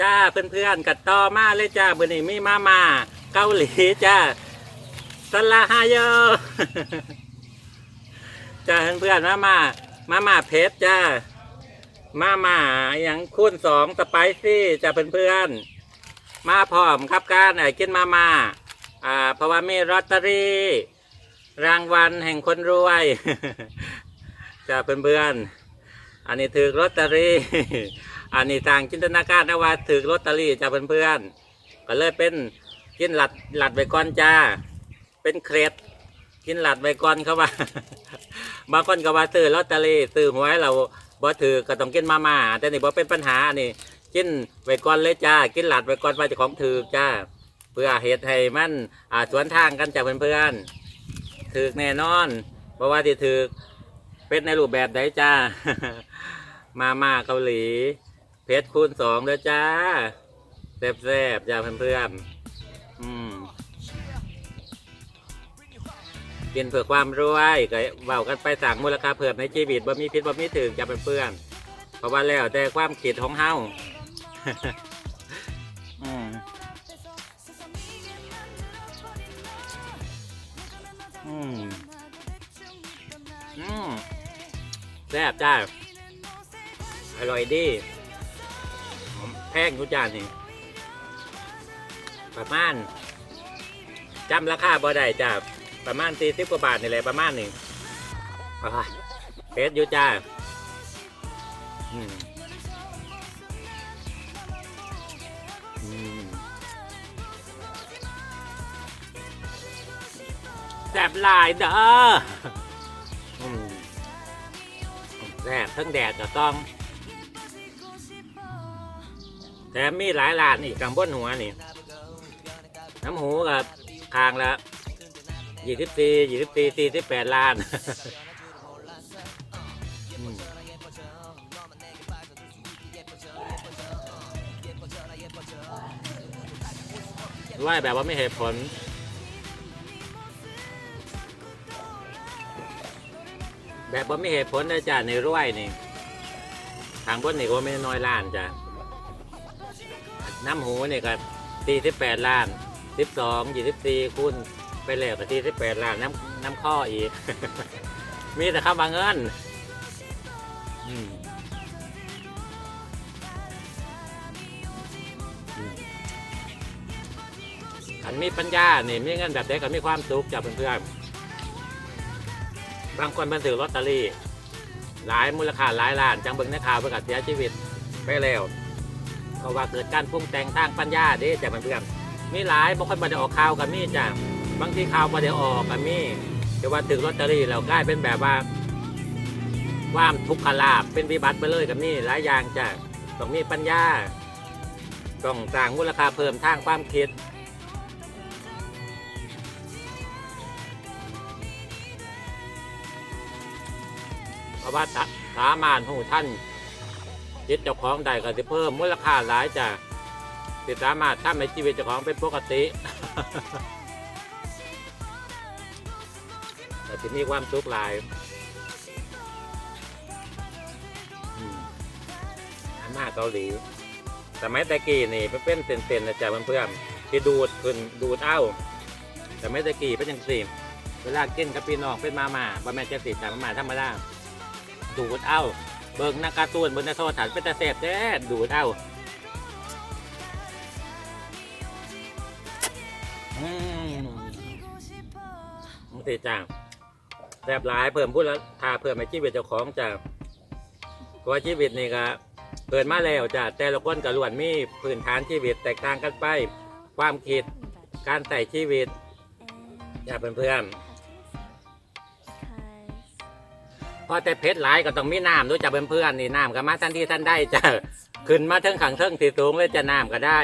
จ้าเพื่อนๆกัดต่อมาเลยจ้าเบอร์นี้มีมามาเกาหลีจ้าสลาฮายโยจ้าเพื่อนๆมามามามาเพชรจ้ามามาอย่างคูณสองสไปซี่จ้าเพื่อนๆมาพร้อมครับการไอ้กินมามาอ่าเพราะว่ามีลอตเตอรี่ รางวัลแห่งคนรวยจ้าเพื่อนๆอันนี้ถือลอตเตอรี่ อันนี้ทางจินตนาการนะว่าถือลอตเตอรี่จ้าเพื่อนๆก็เลยเป็นกินหลัดหลัดไว้ก่อนจ้า เป็นเครดกินหลัดไว้ก่อนเขาว่าบางคนก็ว่าซื้อลอตเตอรี่ซื้อหวยเราบ่ถือก็ต้องกินมาม่าแต่นี่บ่เป็นปัญหานี่กินไว้ก่อนเลยจ้า กินหลัดไว้ก่อนว่าเจะของถือจ้า เพื่อเหตุให้มันอ่าสวนทางกันจ้าเพื่อนๆถือแน่นอนเพราะว่าที่ถือเป็นในรูปแบบใดจ้า มาม่าเกาหลี เพชรคูณสองเลยจ้าแซ่บๆจ้าเพื่อนๆอืมกินเพื่อความรวยก็เบากันไปสั่งมูลค่าเพิ่มในชีวิตบ่มีพิษบ่มีถึงจ้าเพื่อนเพราะว่าแล้วแต่ความคิดของเฮาอืมอืมอืมแซ่บจ้าอร่อยดี พงทุกจานนี่ ประมาณจำราคาบ่ได้จ้าประมาณสี่สิบกว่าบาทนี่แหละประมาณนี้อ่เพชรอยู่จ้าอืมแซ่บหลายเด้อแซ่บทั้งแดดก็ต้อง แถมมีหลายร้านอีกกำบนหัวนี่ น้ำหูกับคางละยี่สิบสี่ยี่สิบสี่สี่สิบแปดล้านไหวแบบว่าไม่เหตุผลแบบว่าไม่เหตุผลนะจ้ะในร้วยนี่ทางบนนี่ก็ไม่น้อยล้านจ้ะ น้ำหูนี่ก็สี่สิบแปดล้านสิบสองยี่สิบสี่คูณไปแล้วก็สี่สิบแปดล้านน้ำน้ำข้ออีก มีแต่คำว่าเงินอืมอืมขันมีปัญญานี่มีเงินแบบใดก็มีความสุขจากเพื่อนๆบางคนมันถือลอตเตอรี่ หลายมูลค่าหลายล้านจังเบิ่งในข่าวประกาศเสียชีวิตไปแล้ว เพราะว่าเกิดการปรุงแต่งทางปัญญาเด้จากเพื่อนๆมีหลายบางคนมาได้ออกข่าวกับมีจ้ะบางทีข่าวมาได้ออกกับมีแต่ว่าถึงลอตเตอรี่เรากลายเป็นแบบว่าว่ามทุกขลาบเป็นวิบัติไปเลยกับนี่หลายอย่างจ้ะต้องมีปัญญาต้องสร้างมูลค่าเพิ่มทางความคิดเพราะว่าสามารถหูท่าน จิตเจ้าของใดก็จะเพิ่มมูลค่าหลายจ้ะสิสามารถทำให้ชีวิตเจ้าของเป็นปกติแต่จะมีความสุขหลายอืมาม่าเกาหลีสมัยตะกี้นี่เป็นเป็นเส้นๆนะจ๊ะเพื่อนๆที่ดูดขึ้นดูดเอ้าสมัยตะกี้เป็นยังสี่เวลากินกับพี่น้องเป็นมาม่าบะแม่จะติดแต่มาม่าธรรมดาดูดเอา เบิ่งนักการ์ตูนเบิ่งในโทรทัศน์เป็นตาเสพแท้ดูดเอาอืมติจ้าแสบหลายเพิ่มพูดแล้วทาเพิ่มในชีวิตเจ้าของจ้าเพราะว่าชีวิตนี่ก็เกิดมาแล้วจ้าแต่ละคนก็ล้วนมีพื้นฐานชีวิตแตกต่างกันไป ความคิดการใส่ชีวิตจ้าเพื่อนๆ พอแต่เพชรหลายก็ต้องมีน้ำด้วยจ้ะเพื่อนๆนี่น้ำก็มาทันที่ทันได้จ้ะขึ้นมาเทิงขังเทิงที่สูงเลยจะน้ำก็ได้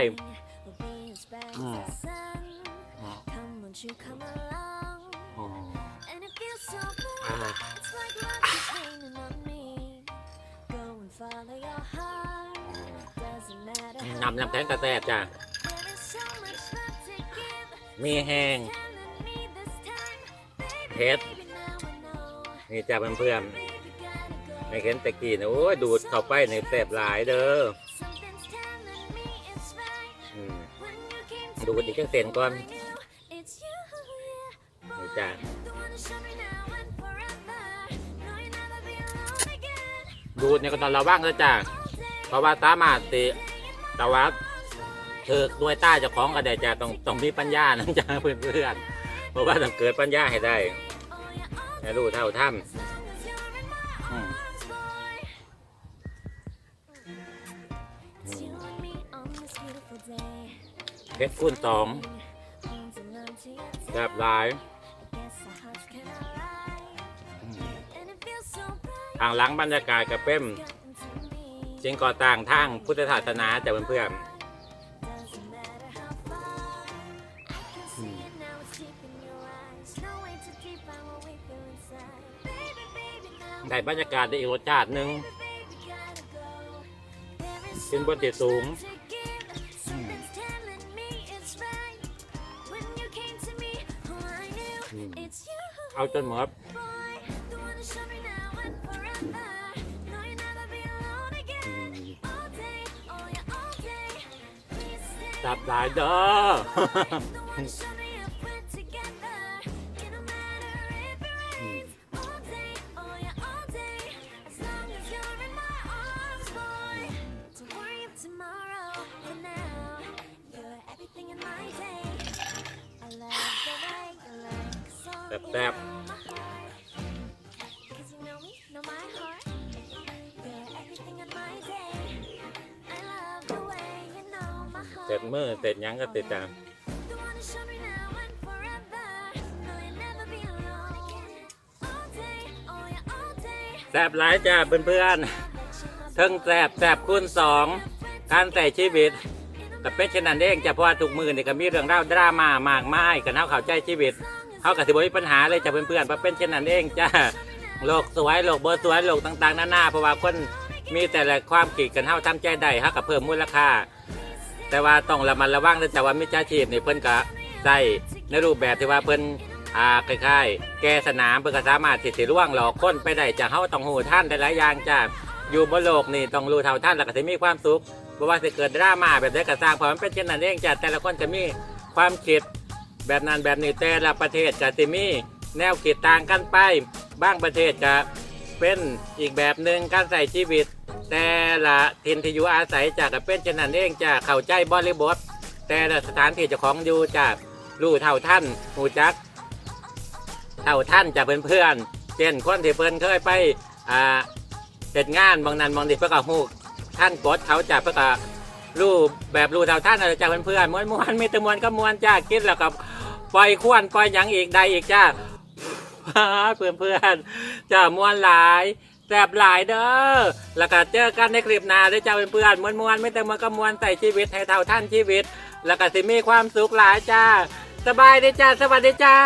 น้ำน้ำแข็งกระแทกจ้ะมีแห้งเพชร นี่จ้ะเพื่อนๆไม่เห็นตะกี้นะโอ้ยดูดเข้าไปในแสบหลายเด้อดูดอีกจังเซนก่อนนี่จ้าดูดเนี่ยก็ตอนระว่างแล้วจ้าเพราะว่าสามาติต่ว่าเธอด้วยต้าเจ้าของก็ได้จ้าต้องต้องมีปัญญานะจ้าเพื่อนๆเพราะว่าต้องเกิดปัญญาให้ได้ ให้รู้เท่าท่านอืมเพชรคูณสองแบบลายอืมทางหลังบรรยากาศกับเป็นสิ่งก่อต่างทางพุทธศาสนาจากเพื่อนๆ ได้บรรยากาศได้อีกรสชาติหนึ่งขึ้นบนที่สูงอืมอืมเอาจนหมดอืมจับหลายเด้ออื แซ่บเสร็จมือเสร็จหยังก็ติดตามแซบหลายจ้าเพื่อนๆเทิงแซบแซบคูณสองการใส่ชีวิตแต่เป็นเช่นนั้นเองจะเพราะว่าทุกมือนี่ก็มีเรื่องราวดราม่ามากมายกันเท่าเข้าใจชีวิต เขากับสิบมีปัญหาเลยจ้าเพื่อนๆเพราะเป็นเช่นนั้นเองจ้าโลกสวยโลกเบอร์สวยโลกต่างๆนานาเพราะว่าคนมีแต่ละความขีดกันเท่าทำใจได้เขากับเพิ่มมูลค่า แต่ว่าต้องระมัดระวังนะจ๊ะว่ามิจฉาชีพนี่เพิ่นก็ได้ในรูปแบบที่ว่าเพิ่นอ่าคล้ายๆ แกสนามเพิ่นก็สามารถที่สิล่วงหลอกคนไปได้จากเฮาต้องหูท่านได้หลายอย่างจ้ะอยู่บนโลกนี่ต้องรู้เท่าท่านแล้วก็สิมีความสุขบ่ว่าสิเกิดดราม่าแบบใดก็สร้างเพราะมันเป็นเช่นนั้นเองจ้ะแต่ละคนก็มีความคิด แบบนั้นแบบนี้แต่ละประเทศก็สิมีแนวคิดต่างกันไปบางประเทศก็เป็นอีกแบบหนึ่งการใส่ชีวิต แต่ละถิ่นที่อยู่อาศัยจากเป็นเช่นนั้นเองจะเข้าใจบริบท แต่ละสถานที่เจ้าของอยู่จากรู้เท่าท่านหูจักเท่าท่านจากเพื่อนๆเช่นคนที่เพิ่นเคยไปอ่าเสร็จงานบางนั้นบางทีเพื่อก็หูท่านกดเขาจากเพื่อก็รู้แบบรูเท่าท่านอะไรจากเพื่อนๆม้วนม้วนมีแตะมวนก็มวนจ้าคิดแล้วก็ ปล่อยขวนปล่อยหยังอีกใดอีกจ้าเพื่อนเพื่อนๆจะมวนหลายแสบหลายเด้อแล้วก็เจอกันในคลิปหน้าด้วยเจ้าเพื่อนๆมวนมวนไม่แต่มวนก็มวนใส่ชีวิตให้เท่าท่านชีวิต แล้วก็สิมีความสุขหลายจ้า สบายดีจ้า สวัสดีจ้า